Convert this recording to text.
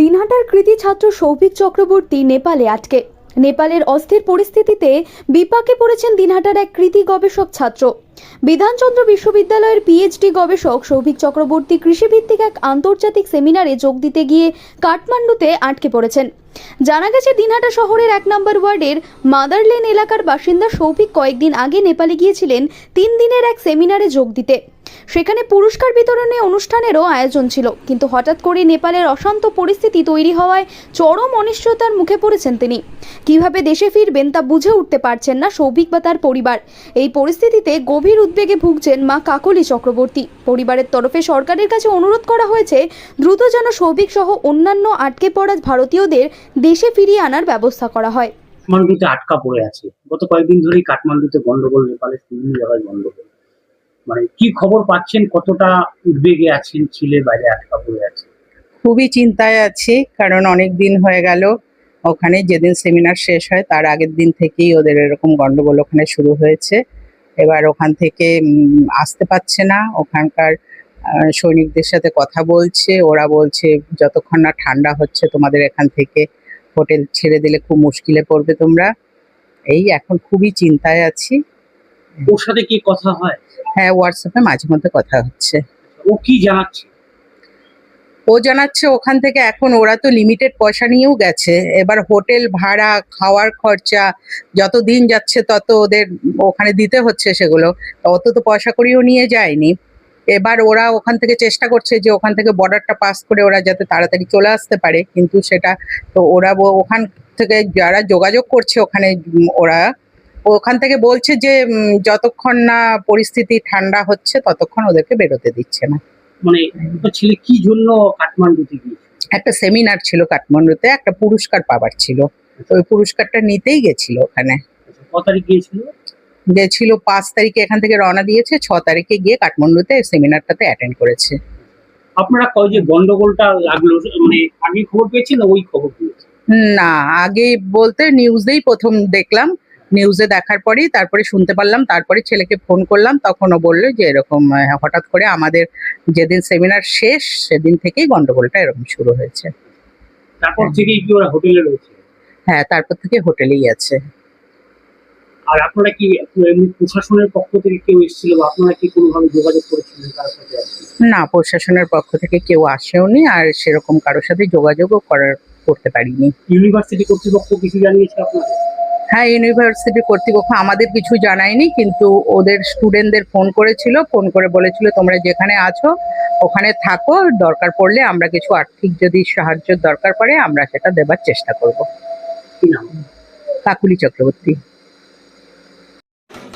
দিনহাটার কৃতি ছাত্র সৌভিক চক্রবর্তী নেপালে আটকে। নেপালের অস্থির পরিস্থিতিতে বিপাকে পড়েছেন দিনহাটার এক কৃতি গবেষক ছাত্র। বিধানচন্দ্র বিশ্ববিদ্যালয়ের পিএইচডি গবেষক সৌভিক চক্রবর্তী কৃষিভিত্তিক এক আন্তর্জাতিক সেমিনারে যোগ দিতে গিয়ে কাঠমান্ডুতে আটকে পড়েছেন। জানা গেছে, দিনহাটা শহরের এক নম্বর ওয়ার্ডের মাদারলেন এলাকার বাসিন্দা সৌভিক কয়েকদিন আগে নেপালে গিয়েছিলেন, তিন দিনের এক সেমিনারে যোগ দিতে। সেখানে পুরস্কার বিতরণে অনুষ্ঠানেরও আয়োজন ছিল। কিন্তু হঠাৎ করে নেপালের অশান্ত পরিস্থিতি তৈরি হওয়ায় চরম অনিশ্চয়তার মুখে পড়েছেন তিনি। কীভাবে দেশে ফিরবেন তা বুঝে উঠতে পারছেন না সৌভিক বা তার পরিবার। এই পরিস্থিতিতে গভীর উদ্বেগে ভুগছেন মা কাকলি চক্রবর্তী। পরিবারের তরফে সরকারের কাছে অনুরোধ করা হয়েছে, দ্রুত যেন সৌভিক সহ অন্যান্য আটকে পড়া ভারতীয়দের দেশে ফিরিয়ে আনার ব্যবস্থা করা হয়। কাঠমান্ডুতে আটকা পড়ে আছে। গত কয়েকদিন ধরেই কাঠমান্ডুতে গন্ডগোল, নেপালের বিভিন্ন জায়গায় গন্ডগোল। মানে কি খবর পাচ্ছেন? কতটা উদ্বেগে আছেন? ছিলে বাইরে আটকা পড়ে আছে। খুবই চিন্তায় আছি, কারণ অনেক দিন হয়ে গেল। ওখানে যেদিন সেমিনার শেষ হয়, তার আগের দিন থেকেই ওদের এরকম গন্ডগোল ওখানে শুরু হয়েছে। এবার ওখান থেকে আসতে পারছে না। ওখানকার সৈনিকদের সাথে কথা বলছে। ওরা বলছে, যতক্ষণ না ঠান্ডা হচ্ছে, তোমাদের এখান থেকে হোটেল ছেড়ে দিলে খুব মুশকিলে পড়বে তোমরা। এই এখন খুবই চিন্তায় আছি। ওর সাথে কি কথা হয়? হ্যাঁ হোয়াটসঅ্যাপে মাঝে মধ্যে কথা হচ্ছে। ও কি জানাচ্ছে? ও জানাচ্ছে ওখান থেকে এখন ওরা তো লিমিটেড পয়সা নিয়েও গেছে। এবার হোটেল ভাড়া খাওয়ার খরচা যত দিন যাচ্ছে তত ওদের ওখানে দিতে হচ্ছে সেগুলো। অত তো পয়সা করেও নিয়ে যায়নি। এবার ওরা ওখান থেকে চেষ্টা করছে যে ওখান থেকে বর্ডারটা পাস করে ওরা যাতে তাড়াতাড়ি চলে আসতে পারে। কিন্তু সেটা তো ওরা ওখান থেকে যারা যোগাযোগ করছে ওখানে ওরা ওখান থেকে বলছে যে যতক্ষণ না পরিস্থিতি ঠান্ডা হচ্ছে ততক্ষণ ওদেরকে বেরোতে দিচ্ছে না। মানে ছেলে কি জন্য কাঠমান্ডুতে গিয়েছে? একটা সেমিনার ছিল কাঠমান্ডুতে একটা পুরস্কার পাবার ছিল। তো ওই পুরস্কারটা নিতেই গেছিল ওখানে। আচ্ছা, তারিখ গিয়েছিল? গেছিল পাঁচ তারিখে এখান থেকে রওনা দিয়েছে ছ তারিখে গিয়ে কাঠমান্ডুতে সেমিনারটাতে অ্যাটেন্ড করেছে। আপনারা কয় যে গন্ডগোলটা লাগল মানে আগে খবর পেয়েছেন না ওই খবর না আগে বলতে নিউজেই প্রথম দেখলাম। নিউজে দেখার পরেই তারপরে শুনতে পারলাম তারপরে ছেলেকে ফোন করলাম তখন ও বলল যে এরকম হঠাৎ করে আমাদের যেদিন সেমিনার শেষ সেদিন থেকেই গন্ডগোলটা এরকম শুরু হয়েছে। তারপর থেকেই কি ওরা হোটেলে রয়েছে? হ্যাঁ তারপর থেকে হোটেলেই আছে। আর আপনারা কি প্রশাসনের পক্ষ থেকে কেউ এসেছিল বা আপনারা কি কোনোভাবে যোগাযোগ করেছিলেন তার সাথে না প্রশাসনের পক্ষ থেকে কেউ আসেওনি আর সেরকম কারোর সাথে যোগাযোগও করার করতে পারিনি। ইউনিভার্সিটি কর্তৃপক্ষ কিছু জানিয়েছে আপনারা হ্যাঁ ইউনিভার্সিটি কর্তৃপক্ষ আমাদের কিছু জানায়নি, কিন্তু ওদের স্টুডেন্টদের ফোন করেছিল ফোন করে বলেছিল, তোমরা যেখানে আছো, ওখানে থাকো, দরকার পড়লে আমরা কিছু আর্থিক যদি সাহায্য দরকার পড়ে, আমরা সেটা দেবার চেষ্টা করব। কাকুলি চক্রবর্তী।